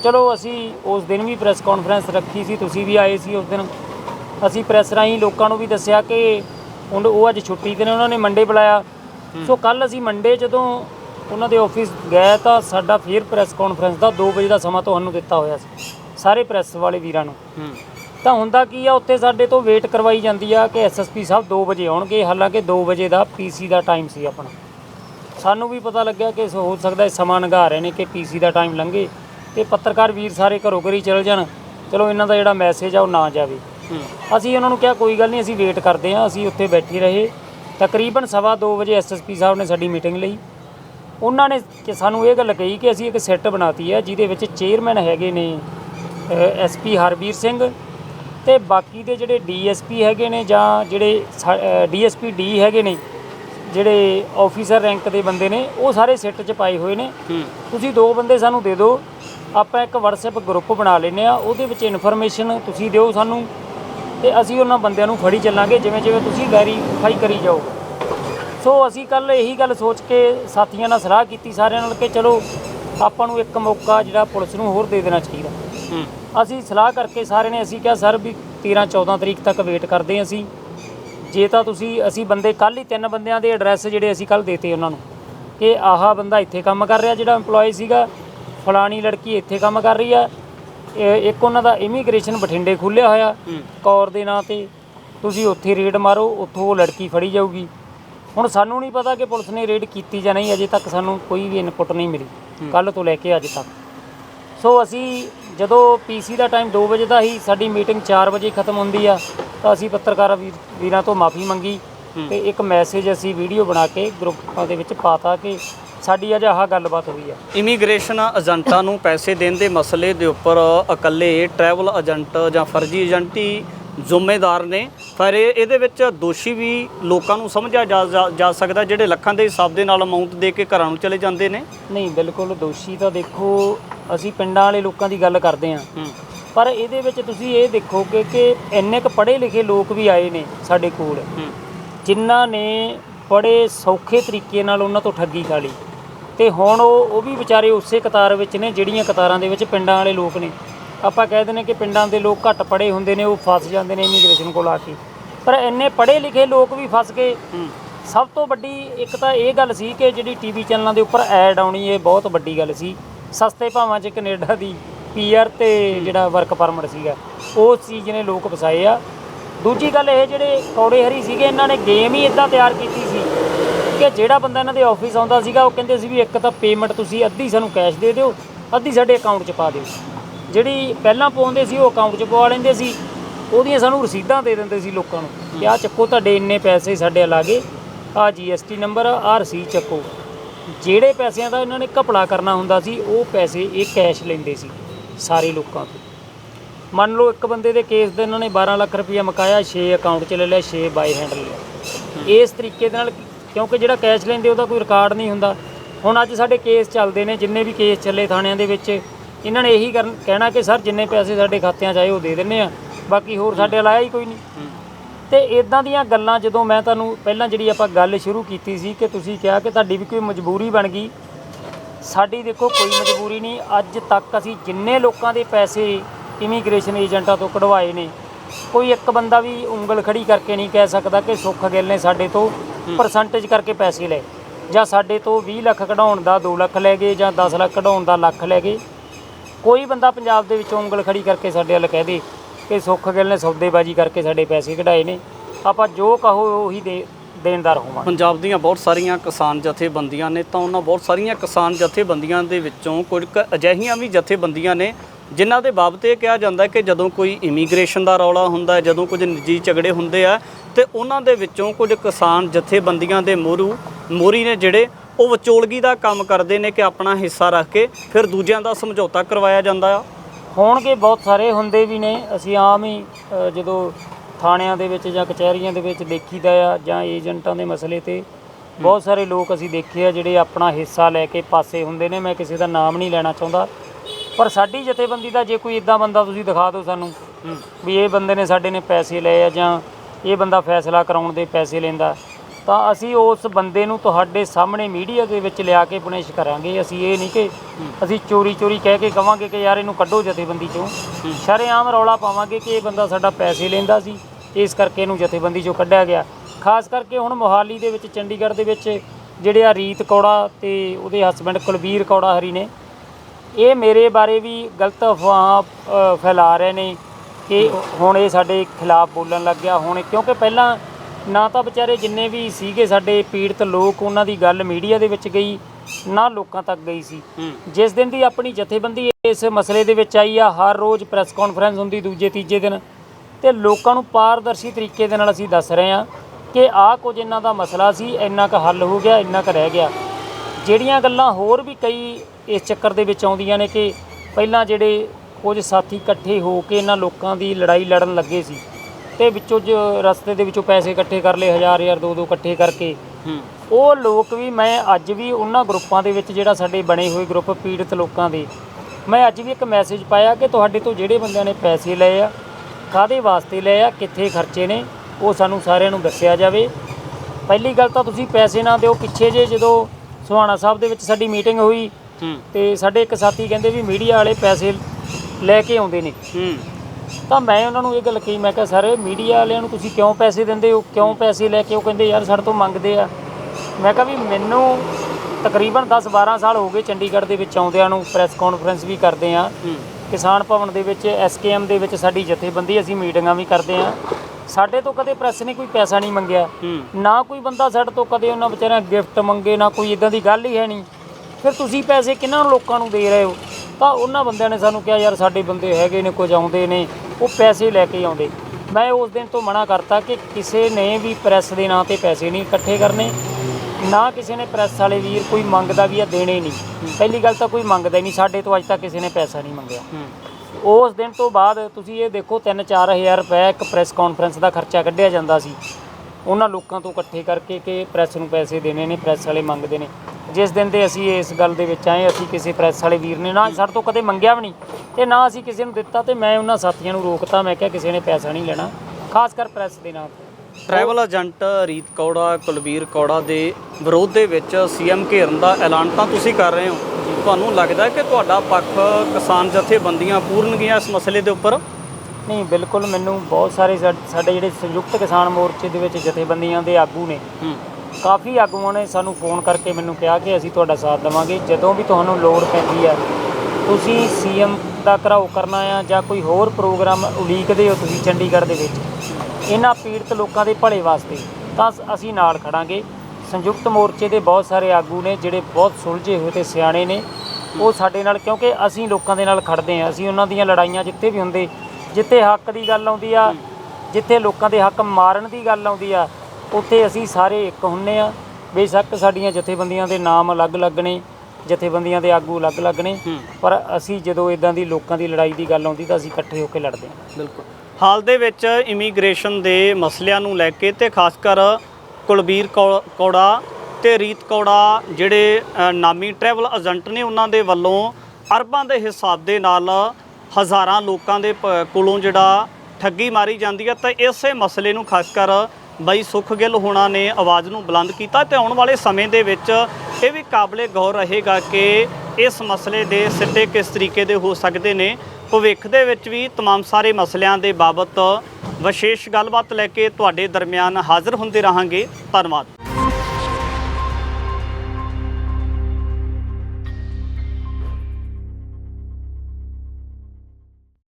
ਚਲੋ ਅਸੀਂ ਉਸ ਦਿਨ ਵੀ ਪ੍ਰੈਸ ਕਾਨਫਰੰਸ ਰੱਖੀ ਸੀ ਤੁਸੀਂ ਵੀ ਆਏ ਸੀ ਉਸ ਦਿਨ। ਅਸੀਂ ਪ੍ਰੈਸ ਰਾਹੀਂ ਲੋਕਾਂ ਨੂੰ ਵੀ ਦੱਸਿਆ ਕਿ ਹੁਣ ਉਹ ਅੱਜ ਛੁੱਟੀ ਤੇ ਨੇ ਉਹਨਾਂ ਨੇ ਮੰਡੇ ਬੁਲਾਇਆ। ਸੋ ਕੱਲ ਅਸੀਂ ਮੰਡੇ ਜਦੋਂ ਉਹਨਾਂ ਦੇ ਆਫਿਸ ਗਏ ਤਾਂ ਸਾਡਾ ਫੇਰ ਪ੍ਰੈਸ ਕਾਨਫਰੰਸ ਦਾ 2 ਵਜੇ ਦਾ ਸਮਾਂ ਤੁਹਾਨੂੰ ਦਿੱਤਾ ਹੋਇਆ ਸੀ ਸਾਰੇ ਪ੍ਰੈਸ ਵਾਲੇ ਵੀਰਾਂ ਨੂੰ। ਤਾਂ ਹੁੰਦਾ ਕੀ ਆ ਉੱਥੇ ਸਾਡੇ ਤੋਂ ਵੇਟ ਕਰਵਾਈ ਜਾਂਦੀ ਆ ਕਿ ਐਸਐਸਪੀ ਸਾਹਿਬ 2 ਵਜੇ ਆਉਣਗੇ ਹਾਲਾਂਕਿ 2 ਵਜੇ ਦਾ ਪੀਸੀ ਦਾ ਟਾਈਮ ਸੀ ਆਪਣਾ। ਸਾਨੂੰ ਵੀ ਪਤਾ ਲੱਗਿਆ ਕਿ ਹੋ ਸਕਦਾ ਇਹ ਸਮਾਂ ਲੰਘਾ ਰਹੇ ਨੇ ਕਿ ਪੀਸੀ ਦਾ ਟਾਈਮ ਲੰਘੇ। ਤੇ ਪੱਤਰਕਾਰ ਵੀਰ ਸਾਰੇ ਘਰੋਂ ਘਰੀ ਚਲ ਜਾਣ। ਚਲੋ ਇਹਨਾਂ ਦਾ ਜਿਹੜਾ ਮੈਸੇਜ ਆ ਉਹ ਨਾ ਜਾਵੇ। ਅਸੀਂ ਉਹਨਾਂ ਨੂੰ ਕਿਹਾ ਕੋਈ ਗੱਲ ਨਹੀਂ ਅਸੀਂ ਵੇਟ ਕਰਦੇ ਹਾਂ ਅਸੀਂ ਉੱਥੇ ਬੈਠੇ ਰਹੇ। ਤਕਰੀਬਨ ਸਵਾ ਦੋ ਵਜੇ ਐਸਐਸਪੀ ਸਾਹਿਬ ਨੇ ਸਾਡੀ ਮੀਟਿੰਗ ਲਈ। ਉਹਨਾਂ ਨੇ ਕਿ ਸਾਨੂੰ ਇਹ ਗੱਲ ਕਹੀ ਕਿ ਅਸੀਂ ਇੱਕ ਸੈੱਟ ਬਣਾਤੀ ਹੈ ਜਿਹਦੇ ਵਿੱਚ ਚੇਅਰਮੈਨ ਹੈਗੇ ਨੇ ਐਸਪੀ ਹਰਬੀਰ ਸਿੰਘ ਤੇ ਬਾਕੀ ਦੇ ਜਿਹੜੇ ਡੀਐਸਪੀ ਹੈਗੇ ਨੇ ਜਾਂ ਜਿਹੜੇ ਡੀਐਸਪੀ ਡੀ ਹੈਗੇ ਨੇ ਜਿਹੜੇ ਆਫੀਸਰ ਰੈਂਕ ਦੇ ਬੰਦੇ ਨੇ ਉਹ ਸਾਰੇ ਸੈੱਟ 'ਚ ਪਾਏ ਹੋਏ ਨੇ। ਤੁਸੀਂ ਦੋ ਬੰਦੇ ਸਾਨੂੰ ਦੇ ਦਿਓ ਆਪਾਂ ਇੱਕ WhatsApp ਗਰੁੱਪ ਬਣਾ ਲੈਨੇ ਆ ਉਹਦੇ ਵਿੱਚ ਇਨਫੋਰਮੇਸ਼ਨ ਤੁਸੀਂ ਦਿਓ ਸਾਨੂੰ ਤੇ ਅਸੀਂ ਉਹਨਾਂ ਬੰਦਿਆਂ ਨੂੰ ਫੜੀ ਚੱਲਾਂਗੇ ਜਿਵੇਂ ਜਿਵੇਂ ਤੁਸੀਂ ਵੈਰੀਫਾਈ ਕਰੀ ਜਾਓਗੇ। ਸੋ ਅਸੀਂ ਕੱਲ ਇਹੀ ਗੱਲ ਸੋਚ ਕੇ ਸਾਥੀਆਂ ਨਾਲ ਸਲਾਹ ਕੀਤੀ ਸਾਰਿਆਂ ਨਾਲ ਕਿ ਚਲੋ ਆਪਾਂ ਨੂੰ ਇੱਕ ਮੌਕਾ ਜਿਹੜਾ ਪੁਲਿਸ ਨੂੰ ਹੋਰ ਦੇ ਦੇਣਾ ਚਾਹੀਦਾ। ਅਸੀਂ ਸਲਾਹ ਕਰਕੇ ਸਾਰੇ ਨੇ ਅਸੀਂ ਕਿਹਾ ਸਰ ਵੀ 13 14 ਤਰੀਕ ਤੱਕ ਵੇਟ ਕਰਦੇ ਹਾਂ ਅਸੀਂ। ਜੇ ਤਾਂ ਤੁਸੀਂ ਅਸੀਂ ਬੰਦੇ ਕੱਲ ਹੀ ਤਿੰਨ ਬੰਦਿਆਂ ਦੇ ਐਡਰੈਸ ਜਿਹੜੇ ਅਸੀਂ ਕੱਲ ਦੇਤੇ ਉਹਨਾਂ ਨੂੰ ਕਿ ਆਹ ਬੰਦਾ ਇੱਥੇ ਕੰਮ ਕਰ ਰਿਹਾ ਜਿਹੜਾ EMPLOYE ਸੀਗਾ ਫਲਾਣੀ ਲੜਕੀ ਇੱਥੇ ਕੰਮ ਕਰ ਰਹੀ ਆ। ਇਹ- ਇੱਕ ਉਹਨਾਂ ਦਾ ਇਮੀਗ੍ਰੇਸ਼ਨ ਬਠਿੰਡੇ ਖੁੱਲਿਆ ਹੋਇਆ। ਕੌਰ ਦੇ ਨਾਂ ਤੇ। ਤੁਸੀਂ ਉੱਥੇ ਰੇਡ ਮਾਰੋ ਉੱਥੋਂ ਉਹ ਲੜਕੀ ਫੜੀ ਜਾਊਗੀ। ਹੁਣ ਸਾਨੂੰ ਨਹੀਂ ਪਤਾ ਕਿ ਪੁਲਿਸ ਨੇ ਰੇਡ ਕੀਤੀ ਜਾਂ ਨਹੀਂ ਅਜੇ ਤੱਕ ਸਾਨੂੰ ਕੋਈ ਵੀ ਇਨਪੁਟ ਨਹੀਂ ਮਿਲੀ। ਕੱਲ ਤੋਂ ਲੈ ਕੇ ਅੱਜ ਤੱਕ। ਸੋ ਅਸੀਂ ਜਦੋਂ ਪੀਸੀ ਦਾ ਟਾਈਮ 2 ਵਜੇ ਦਾ ਹੀ ਸਾਡੀ ਮੀਟਿੰਗ 4 ਵਜੇ ਖਤਮ ਹੁੰਦੀ ਆ ਤਾਂ ਅਸੀਂ ਪੱਤਰਕਾਰ ਵੀਰ- ਵੀਰਾਂ ਤੋਂ ਮਾਫੀ ਮੰਗੀ। ਤੇ ਇੱਕ ਮੈਸੇਜ ਅਸੀਂ ਵੀਡੀਓ ਬਣਾ ਕੇ ਗਰੁੱਪਾਂ ਦੇ ਵਿੱਚ ਪਾਤਾ ਕਿ ਸਾਡੀ ਅੱਜ ਆਹ ਗੱਲਬਾਤ ਹੋਈ ਆ। ਇਮੀਗ੍ਰੇਸ਼ਨ ਏਜੰਟਾਂ ਨੂੰ ਪੈਸੇ ਦੇਣ ਦੇ ਮਸਲੇ ਦੇ ਉੱਪਰ ਇਕੱਲੇ ਟਰੈਵਲ ਏਜੰਟ ਜਾਂ ਫਰਜ਼ੀ ਏਜੰਟ ਹੀ ਜ਼ਿੰਮੇਦਾਰ ਨੇ। ਪਰ ਇਹ ਇਹਦੇ ਵਿੱਚ ਦੋਸ਼ੀ ਵੀ ਲੋਕਾਂ ਨੂੰ ਸਮਝਿਆ ਜਾ- ਸਕਦਾ ਜਿਹੜੇ ਲੱਖਾਂ ਦੇ ਹਿਸਾਬ ਦੇ ਨਾਲ ਅਮਾਉਂਟ ਦੇ ਕੇ ਘਰਾਂ ਨੂੰ ਚਲੇ ਜਾਂਦੇ ਨੇ। ਨਹੀਂ ਬਿਲਕੁਲ ਦੋਸ਼ੀ ਤਾਂ ਦੇਖੋ ਅਸੀਂ ਪਿੰਡਾਂ ਵਾਲੇ ਲੋਕਾਂ ਦੀ ਗੱਲ ਕਰਦੇ ਹੂੰ। ਪਰ ਇਹਦੇ ਵਿੱਚ ਤੁਸੀਂ ਇਹ ਦੇਖੋ ਕਿ ਕਿ ਇੰਨੇ ਕੁ ਪੜ੍ਹੇ ਲਿਖੇ ਲੋਕ ਵੀ ਆਏ ਨੇ ਸਾਡੇ ਕੋਲ। ਜਿਨ੍ਹਾਂ ਨੇ ਬੜੇ ਸੌਖੇ ਤਰੀਕੇ ਨਾਲ ਉਹਨਾਂ ਤੋਂ ਠੱਗੀ ਖਾ ਲਈ। ਤੇ ਹੁਣ ਉਹ ਉਹ ਵੀ ਵਿਚਾਰੇ ਉਸੇ ਕਤਾਰ ਵਿੱਚ ਨੇ ਜਿਹੜੀਆਂ ਕਤਾਰਾਂ ਦੇ ਵਿੱਚ ਪਿੰਡਾਂ ਵਾਲੇ ਲੋਕ ਨੇ। ਆਪਾਂ ਕਹਿ ਦਿੰਦੇ ਕਿ ਪਿੰਡਾਂ ਦੇ ਲੋਕ ਘੱਟ ਪੜ੍ਹੇ ਹੁੰਦੇ ਨੇ ਉਹ ਫਸ ਜਾਂਦੇ ਨੇ ਇਮੀਗ੍ਰੇਸ਼ਨ ਕੋਲ ਆ ਕੇ। ਪਰ ਇੰਨੇ ਪੜ੍ਹੇ ਲਿਖੇ ਲੋਕ ਵੀ ਫਸ ਗਏ। ਸਭ ਤੋਂ ਵੱਡੀ ਇੱਕ ਤਾਂ ਇਹ ਗੱਲ ਸੀ ਕਿ ਜਿਹੜੀ ਟੀਵੀ ਚੈਨਲਾਂ ਦੇ ਉੱਪਰ ਐਡ ਆਉਣੀ ਇਹ ਬਹੁਤ ਵੱਡੀ ਗੱਲ ਸੀ। ਸਸਤੇ ਭਾਵਾਂ 'ਚ ਕੈਨੇਡਾ ਦੀ ਪੀਆਰ ਤੇ ਜਿਹੜਾ ਵਰਕ ਪਰਮਿਟ ਸੀਗਾ ਉਹ ਚੀਜ਼ ਨੇ ਲੋਕ ਫਸਾਏ ਆ। ਦੂਜੀ ਗੱਲ ਇਹ ਜਿਹੜੇ ਕੌੜੇ ਹਰੀ ਸੀਗੇ, ਇਹਨਾਂ ਨੇ ਗੇਮ ਹੀ ਇਦਾਂ ਤਿਆਰ ਕੀਤੀ ਸੀ ਕਿ ਜਿਹੜਾ ਬੰਦਾ ਇਹਨਾਂ ਦੇ ਆਫਿਸ ਆਉਂਦਾ ਸੀਗਾ, ਉਹ ਕਹਿੰਦੇ ਸੀ ਵੀ ਇੱਕ ਤਾਂ ਪੇਮੈਂਟ ਤੁਸੀਂ ਅੱਧੀ ਸਾਨੂੰ ਕੈਸ਼ ਦੇ ਦਿਓ, ਅੱਧੀ ਸਾਡੇ ਅਕਾਊਂਟ 'ਚ ਪਾ ਦਿਓ। ਜਿਹੜੀ ਪਹਿਲਾਂ ਪਾਉਂਦੇ ਸੀ, ਉਹ ਅਕਾਊਂਟ 'ਚ ਪਵਾ ਲੈਂਦੇ ਸੀ, ਉਹਦੀਆਂ ਸਾਨੂੰ ਰਸੀਦਾਂ ਦੇ ਦਿੰਦੇ ਸੀ ਲੋਕਾਂ ਨੂੰ ਕਿ ਆਹ ਚੱਕੋ ਤੁਹਾਡੇ ਇੰਨੇ ਪੈਸੇ ਸਾਡੇ ਲਾਗੇ, ਆਹ ਜੀਐਸਟੀ ਨੰਬਰ ਆਹ ਰਸੀਦ ਚੱਕੋ। ਜਿਹੜੇ ਪੈਸਿਆਂ ਦਾ ਇਹਨਾਂ ਨੇ ਘਪਲਾ ਕਰਨਾ ਹੁੰਦਾ ਸੀ, ਉਹ ਪੈਸੇ ਇਹ ਕੈਸ਼ ਲੈਂਦੇ ਸੀ ਸਾਰੇ ਲੋਕਾਂ ਤੋਂ। ਮੰਨ ਲਓ ਇੱਕ ਬੰਦੇ ਦੇ ਕੇਸ ਦੇ ਇਹਨਾਂ ਨੇ 12 ਲੱਖ ਰੁਪਇਆ ਮਕਾਇਆ 6 ਅਕਾਊਂਟ 'ਚ ਲੈ ਲਿਆ 6 ਬਾਈ ਹੈਂਡ ਲੈ ਲਿਆ। ਇਸ ਤਰੀਕੇ ਦੇ ਨਾਲ ਕਿਉਂਕਿ ਜਿਹੜਾ ਕੈਸ਼ ਲੈਂਦੇ ਉਹਦਾ ਕੋਈ ਰਿਕਾਰਡ ਨਹੀਂ ਹੁੰਦਾ। ਹੁਣ ਅੱਜ ਸਾਡੇ ਕੇਸ ਚੱਲਦੇ ਨੇ, ਜਿੰਨੇ ਵੀ ਕੇਸ ਚੱਲੇ ਥਾਣਿਆਂ ਦੇ ਵਿੱਚ, ਇਹਨਾਂ ਨੇ ਇਹੀ ਕਰਨ, ਕਹਿਣਾ ਕਿ ਸਰ ਜਿੰਨੇ ਪੈਸੇ ਸਾਡੇ ਖਾਤਿਆਂ 'ਚ ਆਏ ਉਹ ਦੇ ਦਿੰਨੇ ਆ, ਬਾਕੀ ਹੋਰ ਸਾਡੇ ਲਾਇਆ ਹੀ ਕੋਈ ਨਹੀਂ। ਹੂੰ ਤੇ ਇਦਾਂ ਦੀਆਂ ਗੱਲਾਂ ਜਦੋਂ ਮੈਂ ਤੁਹਾਨੂੰ ਪਹਿਲਾਂ ਜਿਹੜੀ ਆਪਾਂ ਗੱਲ ਸ਼ੁਰੂ ਕੀਤੀ ਸੀ ਕਿ ਤੁਸੀਂ ਕਿਹਾ ਕਿ ਤੁਹਾਡੀ ਵੀ ਕੋਈ ਮਜਬੂਰੀ ਬਣ ਗਈ, ਸਾਡੀ ਦੇਖੋ ਕੋਈ ਮਜਬੂਰੀ ਨਹੀਂ। ਅੱਜ ਤੱਕ ਅਸੀਂ ਜਿੰਨੇ ਲੋਕਾਂ ਦੇ ਪੈਸੇ ਇਮੀਗ੍ਰੇਸ਼ਨ ਏਜੰਟਾਂ ਤੋਂ ਕਢਵਾਏ ਨੇ। ਕੋਈ ਇੱਕ ਬੰਦਾ ਵੀ ਉਂਗਲ ਖੜੀ ਕਰਕੇ ਨਹੀਂ ਕਹਿ ਸਕਦਾ ਕਿ ਸੁੱਖ ਗਿੱਲ ਨੇ ਸਾਡੇ ਤੋਂ ਪਰਸੈਂਟੇਜ ਕਰਕੇ ਪੈਸੇ ਲਏ। ਜਾਂ ਸਾਡੇ ਤੋਂ 20 ਲੱਖ ਕਢਾਉਣ ਦਾ 2 ਲੱਖ ਲੈ ਗਏ ਜਾਂ 10 ਲੱਖ ਕਢਾਉਣ ਦਾ ਲੱਖ ਲੈ ਗਏ। ਕੋਈ ਬੰਦਾ ਪੰਜਾਬ ਦੇ ਵਿੱਚੋਂ ਉਂਗਲ ਖੜੀ ਕਰਕੇ ਸਾਡੇ ਵੱਲ ਕਹਿ ਦੇ ਕਿ ਸੁੱਖ ਗਿੱਲ ਨੇ ਸੌਦੇਬਾਜ਼ੀ ਕਰਕੇ ਸਾਡੇ ਪੈਸੇ ਕਢਾਏ ਨੇ। ਆਪਾਂ ਜੋ ਕਹੋ ਉਹੀ ਦੇ ਦੇਣਦਾਰ ਹੋਵਾਂਗੇ। ਪੰਜਾਬ ਦੀਆਂ ਬਹੁਤ ਸਾਰੀਆਂ ਕਿਸਾਨ ਜਥੇਬੰਦੀਆਂ ਨੇ ਤਾਂ ਉਹਨਾਂ ਬਹੁਤ ਸਾਰੀਆਂ ਕਿਸਾਨ ਜਥੇਬੰਦੀਆਂ ਦੇ ਵਿੱਚੋਂ ਕੁਝ ਅਜਿਹੀਆਂ ਵੀ ਜਥੇਬੰਦੀਆਂ ਨੇ ਜਿਨ੍ਹਾਂ ਦੇ ਬਾਬਤ ਇਹ ਕਿਹਾ ਜਾਂਦਾ ਕਿ ਜਦੋਂ ਕੋਈ ਇਮੀਗ੍ਰੇਸ਼ਨ ਦਾ ਰੌਲਾ ਹੁੰਦਾ ਜਦੋਂ ਕੁਝ ਨਿੱਜੀ ਝਗੜੇ ਹੁੰਦੇ ਆ ਤੇ ਉਹਨਾਂ ਦੇ ਵਿੱਚੋਂ ਕੁਝ ਕਿਸਾਨ ਜਥੇਬੰਦੀਆਂ ਦੇ ਮੋਰੂ ਮੋਰੀ ਨੇ ਜਿਹੜੇ ਉਹ ਵਿਚੋਲਗੀ ਦਾ ਕੰਮ ਕਰਦੇ ਨੇ ਕਿ ਆਪਣਾ ਹਿੱਸਾ ਰੱਖ ਕੇ ਫਿਰ ਦੂਜਿਆਂ ਦਾ ਸਮਝੌਤਾ ਕਰਵਾਇਆ ਜਾਂਦਾ ਆ। ਹੋਣਗੇ ਬਹੁਤ ਸਾਰੇ ਹੁੰਦੇ ਵੀ ਨੇ। ਅਸੀਂ ਆਮ ਹੀ ਅ, ਜਦੋਂ ਥਾਣਿਆਂ ਦੇ ਵਿੱਚ ਜਾਂ ਕਚਹਿਰੀਆਂ ਦੇ ਵਿੱਚ ਦੇਖੀਦਾ ਆ ਜਾਂ ਏਜੰਟਾਂ ਦੇ ਮਸਲੇ ਤੇ ਬਹੁਤ ਸਾਰੇ ਲੋਕ ਅਸੀਂ ਦੇਖੇ ਆ ਜਿਹੜੇ ਆਪਣਾ ਹਿੱਸਾ ਲੈ ਕੇ ਪਾਸੇ ਹੁੰਦੇ ਨੇ। ਮੈਂ ਕਿਸੇ ਦਾ ਨਾਮ ਨਹੀਂ ਲੈਣਾ ਚਾਹੁੰਦਾ। ਪਰ ਸਾਡੀ ਜਥੇਬੰਦੀ ਦਾ ਜੇ ਕੋਈ ਇਦਾਂ ਬੰਦਾ ਤੁਸੀਂ ਦਿਖਾ ਦਿਓ ਸਾਨੂੰ, ਵੀ ਇਹ ਬੰਦੇ ਨੇ ਸਾਡੇ ਨੇ ਪੈਸੇ ਲਏ ਆ ਜਾਂ ਇਹ ਬੰਦਾ ਫੈਸਲਾ ਕਰਾਉਣ ਦੇ ਪੈਸੇ ਲੈਂਦਾ, ਤਾਂ ਅਸੀਂ ਉਸ ਬੰਦੇ ਨੂੰ ਤੁਹਾਡੇ ਸਾਹਮਣੇ ਮੀਡੀਆ ਦੇ ਵਿੱਚ ਲਿਆ ਕੇ ਪੁਨਿਸ਼ ਕਰਾਂਗੇ। ਅਸੀਂ ਇਹ ਨਹੀਂ ਕਿ ਅਸੀਂ ਚੋਰੀ ਚੋਰੀ ਕਹਿ ਕੇ ਕਵਾਂਗੇ ਕਿ ਯਾਰ ਇਹਨੂੰ ਕੱਢੋ ਜਥੇਬੰਦੀ ਚੋਂ। ਸ਼ਰੇਆਮ ਰੌਲਾ ਪਾਵਾਂਗੇ ਕਿ ਇਹ ਬੰਦਾ ਸਾਡਾ ਪੈਸੇ ਲੈਂਦਾ ਸੀ, ਇਸ ਕਰਕੇ ਇਹਨੂੰ ਜਥੇਬੰਦੀ ਚੋਂ ਕੱਢਿਆ ਗਿਆ। ਖਾਸ ਕਰਕੇ ਹੁਣ ਮੋਹਾਲੀ ਦੇ ਵਿੱਚ, ਚੰਡੀਗੜ੍ਹ ਦੇ ਵਿੱਚ ਜਿਹੜੇ ਆ ਰੀਤ ਕੌੜਾ ਤੇ ਉਹਦੇ ਹਸਬੰਡ ਕੁਲਵੀਰ ਕੌੜਾ ਹਰੀ ਨੇ ਇਹ ਮੇਰੇ ਬਾਰੇ ਵੀ ਗਲਤ ਅਫਵਾਹਾਂ ਫੈਲਾ ਰਹੇ ਨੇ ਕਿ ਹੁਣ ਇਹ ਸਾਡੇ ਖਿਲਾਫ ਬੋਲਣ ਲੱਗ ਗਿਆ ਹੁਣ ਕਿਉਂਕਿ ਪਹਿਲਾਂ ਨਾ ਤਾਂ ਵਿਚਾਰੇ ਜਿੰਨੇ ਵੀ ਸੀਗੇ ਸਾਡੇ ਪੀੜਤ ਲੋਕ ਉਹਨਾਂ ਦੀ ਗੱਲ ਮੀਡੀਆ ਦੇ ਵਿੱਚ ਗਈ ਨਾ ਲੋਕਾਂ ਤੱਕ ਗਈ ਸੀ। ਜਿਸ ਦਿਨ ਦੀ ਆਪਣੀ ਜਥੇਬੰਦੀ ਇਸ ਮਸਲੇ ਦੇ ਵਿੱਚ ਆਈ ਆ ਹਰ ਰੋਜ਼ ਪ੍ਰੈਸ ਕਾਨਫਰੰਸ ਹੁੰਦੀ ਦੂਜੇ ਤੀਜੇ ਦਿਨ। ਤੇ ਲੋਕਾਂ ਨੂੰ ਪਾਰਦਰਸ਼ੀ ਤਰੀਕੇ ਦੇ ਨਾਲ ਅਸੀਂ ਦੱਸ ਰਹੇ ਹਾਂ ਕਿ ਆਹ ਕੁਝ ਇਹਨਾਂ ਦਾ ਮਸਲਾ ਸੀ ਇੰਨਾ ਕੁ ਹੱਲ ਹੋ ਗਿਆ ਇੰਨਾ ਕੁ ਰਹਿ ਗਿਆ। ਜਿਹੜੀਆਂ ਗੱਲਾਂ ਹੋਰ ਵੀ ਕਈ ਇਸ ਚੱਕਰ ਦੇ ਵਿੱਚ ਆਉਂਦੀਆਂ ਨੇ ਕਿ ਪਹਿਲਾਂ ਜਿਹੜੇ ਕੁਝ ਸਾਥੀ ਇਕੱਠੇ ਹੋ ਕੇ ਇਹਨਾਂ ਲੋਕਾਂ ਦੀ ਲੜਾਈ ਲੜਨ ਲੱਗੇ ਸੀ ਤੇ ਵਿੱਚੋਂ ਜੋ ਰਸਤੇ ਦੇ ਵਿੱਚੋਂ ਪੈਸੇ ਇਕੱਠੇ ਕਰ ਲਏ ਹਜ਼ਾਰ ਹਜ਼ਾਰ ਦੋ ਦੋ ਇਕੱਠੇ ਕਰਕੇ। ਉਹ ਲੋਕ ਵੀ ਮੈਂ ਅੱਜ ਵੀ ਉਹਨਾਂ ਗਰੁੱਪਾਂ ਦੇ ਵਿੱਚ ਜਿਹੜਾ ਸਾਡੇ ਬਣੇ ਹੋਏ ਗਰੁੱਪ ਪੀੜਤ ਲੋਕਾਂ ਦੇ ਮੈਂ ਅੱਜ ਵੀ ਇੱਕ ਮੈਸੇਜ ਪਾਇਆ ਕਿ ਤੁਹਾਡੇ ਤੋਂ ਜਿਹੜੇ ਬੰਦਿਆਂ ਨੇ ਪੈਸੇ ਲਏ ਆ ਕਾਦੇ ਵਾਸਤੇ ਲਏ ਆ ਕਿੱਥੇ ਖਰਚੇ ਨੇ ਉਹ ਸਾਨੂੰ ਸਾਰਿਆਂ ਨੂੰ ਦੱਸਿਆ ਜਾਵੇ। ਪਹਿਲੀ ਗੱਲ ਤਾਂ ਤੁਸੀਂ ਪੈਸੇ ਨਾ ਦਿਓ ਪਿੱਛੇ ਜੇ ਜਦੋਂ ਸੁਹਾਣਾ ਸਾਹਿਬ ਦੇ ਵਿੱਚ ਸਾਡੀ ਮੀਟਿੰਗ ਹੋਈ ਤੇ ਸਾਡੇ ਇੱਕ ਸਾਥੀ ਕਹਿੰਦੇ ਵੀ ਮੀਡੀਆ ਵਾਲੇ ਪੈਸੇ ਲੈ ਕੇ ਆਉਂਦੇ ਨੇ। ਤਾਂ ਮੈਂ ਉਹਨਾਂ ਨੂੰ ਇਹ ਗੱਲ ਕਹੀ ਮੈਂ ਕਿਹਾ ਸਰ ਮੀਡੀਆ ਵਾਲਿਆਂ ਨੂੰ ਤੁਸੀਂ ਕਿਉਂ ਪੈਸੇ ਦਿੰਦੇ ਹੋ? ਕਿਉਂ ਪੈਸੇ ਲੈ ਕੇ? ਉਹ ਕਹਿੰਦੇ ਯਾਰ ਸਾਡੇ ਤੋਂ ਮੰਗਦੇ ਆ। ਮੈਂ ਕਿਹਾ ਵੀ ਮੈਨੂੰ ਤਕਰੀਬਨ 10-12 ਸਾਲ ਹੋ ਗਏ ਚੰਡੀਗੜ੍ਹ ਦੇ ਵਿੱਚ ਆਉਂਦਿਆਂ ਨੂੰ ਪ੍ਰੈਸ ਕਾਨਫਰੰਸ ਵੀ ਕਰਦੇ ਆ। ਹੂੰ। ਕਿਸਾਨ ਭਵਨ ਦੇ ਵਿੱਚ ਐਸਕੇਐਮ ਦੇ ਵਿੱਚ ਸਾਡੀ ਜਥੇਬੰਦੀ ਅਸੀਂ ਮੀਟਿੰਗਾਂ ਵੀ ਕਰਦੇ ਆ। ਸਾਡੇ ਤੋਂ ਕਦੇ ਪ੍ਰੈਸ ਨੇ ਕੋਈ ਪੈਸਾ ਨਹੀਂ ਮੰਗਿਆ। ਨਾ ਕੋਈ ਬੰਦਾ ਸਾਡੇ ਤੋਂ ਕਦੇ ਉਹਨਾਂ ਵਿਚਾਰਿਆਂ ਗਿਫਟ ਮੰਗੇ ਨਾ ਕੋਈ ਇਦਾਂ ਦੀ ਗੱਲ ਹੀ ਹੈ ਨਹੀਂ। ਫਿਰ ਤੁਸੀਂ ਪੈਸੇ ਕਿਹਨਾਂ ਲੋਕਾਂ ਨੂੰ ਦੇ ਰਹੇ ਹੋ? ਤਾਂ ਉਹਨਾਂ ਬੰਦਿਆਂ ਨੇ ਸਾਨੂੰ ਕਿਹਾ ਯਾਰ ਸਾਡੇ ਬੰਦੇ ਹੈਗੇ ਨੇ ਕੁਝ ਆਉਂਦੇ ਨੇ। ਉਹ ਪੈਸੇ ਲੈ ਕੇ ਆਉਂਦੇ। ਮੈਂ ਉਸ ਦਿਨ ਤੋਂ ਮਨਾ ਕਰਤਾ ਕਿ ਕਿਸੇ ਨੇ ਵੀ ਪ੍ਰੈਸ ਦੇ ਨਾਂ ਤੇ ਪੈਸੇ ਨਹੀਂ ਇਕੱਠੇ ਕਰਨੇ ਨਾ ਕਿਸੇ ਨੇ ਪ੍ਰੈਸ ਵਾਲੇ ਵੀਰ ਕੋਈ ਮੰਗਦਾ ਵੀ ਆ ਦੇਣੇ ਨਹੀਂ। ਪਹਿਲੀ ਗੱਲ ਤਾਂ ਕੋਈ ਮੰਗਦਾ ਹੀ ਨਹੀਂ। ਸਾਡੇ ਤੋਂ ਅੱਜ ਤੱਕ ਕਿਸੇ ਨੇ ਪੈਸਾ ਨਹੀਂ ਮੰਗਿਆ। ਉਸ ਦਿਨ ਤੋਂ ਬਾਅਦ ਤੁਸੀਂ ਇਹ ਦੇਖੋ 3-4000 ਰੁਪਏ ਇੱਕ ਪ੍ਰੈਸ ਕਾਨਫਰੰਸ ਦਾ ਖਰਚਾ ਕੱਢਿਆ ਜਾਂਦਾ ਸੀ। ਉਹਨਾਂ ਲੋਕਾਂ ਤੋਂ ਇਕੱਠੇ ਕਰਕੇ ਕਿ ਪ੍ਰੈਸ ਨੂੰ ਪੈਸੇ ਦੇਣੇ ਨੇ ਪ੍ਰੈਸ ਵਾਲੇ ਮੰਗਦੇ ਨੇ। ਜਿਸ ਦਿਨ ਦੇ ਅਸੀਂ ਇਸ ਗੱਲ ਦੇ ਵਿੱਚ ਆਏ ਅਸੀਂ ਕਿਸੇ ਪ੍ਰੈਸ ਵਾਲੇ ਵੀਰ ਨੇ ਨਾ ਸਾਡੇ ਤੋਂ ਕਦੇ ਮੰਗਿਆ ਵੀ ਨਹੀਂ ਤੇ ਨਾ ਅਸੀਂ ਕਿਸੇ ਨੂੰ ਦਿੱਤਾ ਤੇ ਮੈਂ ਉਹਨਾਂ ਸਾਥੀਆਂ ਨੂੰ ਰੋਕਤਾ ਮੈਂ ਕਿਹਾ ਕਿਸੇ ਨੇ ਪੈਸਾ ਨਹੀਂ ਲੈਣਾ ਖਾਸ ਕਰ ਪ੍ਰੈਸ ਦੇ ਨਾਂ ਤੇ। ਟਰੈਵਲ ਏਜੰਟ ਰੀਤ ਕੌੜਾ ਕੁਲਬੀਰ ਕੌੜਾ ਦੇ ਵਿਰੋਧ ਦੇ ਵਿੱਚ ਸੀਐਮ ਘੇਰਨ ਦਾ ਐਲਾਨ ਤਾਂ ਤੁਸੀਂ ਕਰ ਰਹੇ ਹੋ। ਤੁਹਾਨੂੰ ਲੱਗਦਾ ਕਿ ਤੁਹਾਡਾ ਪੱਖ ਕਿਸਾਨ ਜਥੇਬੰਦੀਆਂ ਪੂਰਨਗੀਆਂ ਇਸ ਮਸਲੇ ਦੇ ਉੱਪਰ? ਨਹੀਂ ਬਿਲਕੁਲ ਮੈਨੂੰ ਬਹੁਤ ਸਾਰੇ ਸਾ- ਸਾਡੇ ਜਿਹੜੇ ਸੰਯੁਕਤ ਕਿਸਾਨ ਮੋਰਚੇ ਦੇ ਵਿੱਚ ਜਥੇਬੰਦੀਆਂ ਦੇ ਆਗੂ ਨੇ ਹੂੰ। ਕਾਫੀ ਆਗੂਆਂ ਨੇ ਸਾਨੂੰ ਫੋਨ ਕਰਕੇ ਮੈਨੂੰ ਕਿਹਾ ਕਿ ਅਸੀਂ ਤੁਹਾਡਾ ਸਾਥ ਦੇਵਾਂਗੇ। ਜਦੋਂ ਵੀ ਤੁਹਾਨੂੰ ਲੋੜ ਪੈਂਦੀ ਹੈ, ਤੁਸੀਂ ਸੀਐਮ ਦਾ ਘਰਾਓ ਕਰਨਾ ਆ ਜਾਂ ਕੋਈ ਹੋਰ ਪ੍ਰੋਗਰਾਮ ਉਲੀਕਦੇ ਹੋ ਤੁਸੀਂ ਚੰਡੀਗੜ੍ਹ ਦੇ ਵਿੱਚ, ਇਹਨਾਂ ਪੀੜਤ ਲੋਕਾਂ ਦੇ ਭਲੇ ਵਾਸਤੇ, ਤਾਂ ਅਸੀਂ ਨਾਲ ਖੜਾਂਗੇ। ਸੰਯੁਕਤ ਮੋਰਚੇ ਦੇ ਬਹੁਤ ਸਾਰੇ ਆਗੂ ਨੇ, ਜਿਹੜੇ ਬਹੁਤ ਸੁਲਝੇ ਹੋਏ ਤੇ ਸਿਆਣੇ ਨੇ, ਉਹ ਸਾਡੇ ਨਾਲ, ਕਿਉਂਕਿ ਅਸੀਂ ਲੋਕਾਂ ਦੇ ਨਾਲ ਖੜਦੇ ਹਾਂ। ਅਸੀਂ ਉਹਨਾਂ ਦੀਆਂ ਲੜਾਈਆਂ ਜਿੱਥੇ ਵੀ ਹੁੰਦੇ, ਜਿੱਥੇ ਹੱਕ ਦੀ ਗੱਲ ਆਉਂਦੀ ਆ, ਜਿੱਥੇ ਲੋਕਾਂ ਦੇ ਹੱਕ ਮਾਰਨ ਦੀ ਗੱਲ ਆਉਂਦੀ ਆ ਉੱਥੇ ਅਸੀਂ ਸਾਰੇ ਇੱਕ ਹੁੰਨੇ ਆ। ਬੇਸ਼ੱਕ ਸਾਡੀਆਂ ਜਥੇਬੰਦੀਆਂ ਦੇ ਨਾਮ ਅਲੱਗ-ਅਲੱਗ ਨੇ ਜਥੇਬੰਦੀਆਂ ਦੇ ਆਗੂ ਅਲੱਗ-ਅਲੱਗ ਨੇ ਪਰ ਅਸੀਂ ਜਦੋਂ ਇਦਾਂ ਦੀ ਲੋਕਾਂ ਦੀ ਲੜਾਈ ਦੀ ਗੱਲ ਆਉਂਦੀ ਤਾਂ ਅਸੀਂ ਇਕੱਠੇ ਹੋ ਕੇ ਲੜਦੇ ਹਾਂ। ਬਿਲਕੁਲ। ਹਾਲ ਦੇ ਵਿੱਚ ਇਮੀਗ੍ਰੇਸ਼ਨ ਦੇ ਮਸਲਿਆਂ ਨੂੰ ਲੈ ਕੇ ਤੇ ਖਾਸ ਕਰ ਕੁਲਬੀਰ ਕੌੜਾ ਤੇ ਰੀਤ ਕੌੜਾ ਜਿਹੜੇ ਨਾਮੀ ਟਰੈਵਲ ਏਜੰਟ ਨੇ ਉਹਨਾਂ ਦੇ ਵੱਲੋਂ ਅਰਬਾਂ ਦੇ ਹਿਸਾਬ ਦੇ ਨਾਲ ਹਜ਼ਾਰਾਂ ਲੋਕਾਂ ਦੇ ਕੋਲੋਂ ਜਿਹੜਾ ਠੱਗੀ ਮਾਰੀ ਜਾਂਦੀ ਹੈ। ਤਾਂ ਇਸੇ ਮਸਲੇ ਨੂੰ ਖਾਸ ਕਰ ਬਾਈ ਸੁਖ ਗਿੱਲ ਹੋਣਾ ਨੇ ਆਵਾਜ਼ ਨੂੰ ਬੁਲੰਦ ਕੀਤਾ ਤੇ ਆਉਣ ਵਾਲੇ ਸਮੇਂ ਦੇ ਵਿੱਚ ਇਹ ਵੀ ਕਾਬਲੇ ਗੌਰ ਰਹੇਗਾ ਕਿ ਇਸ ਮਸਲੇ ਦੇ ਸਿੱਟੇ ਕਿਸ ਤਰੀਕੇ ਦੇ ਹੋ ਸਕਦੇ ਨੇ ਭਵਿੱਖ ਦੇ ਵਿੱਚ ਵੀ तमाम ਸਾਰੇ ਮਸਲਿਆਂ ਦੇ ਬਾਬਤ ਵਿਸ਼ੇਸ਼ ਗੱਲਬਾਤ ਲੈ ਕੇ ਤੁਹਾਡੇ ਦਰਮਿਆਨ ਹਾਜ਼ਰ ਹੁੰਦੇ ਰਹਾਂਗੇ ਧੰਨਵਾਦ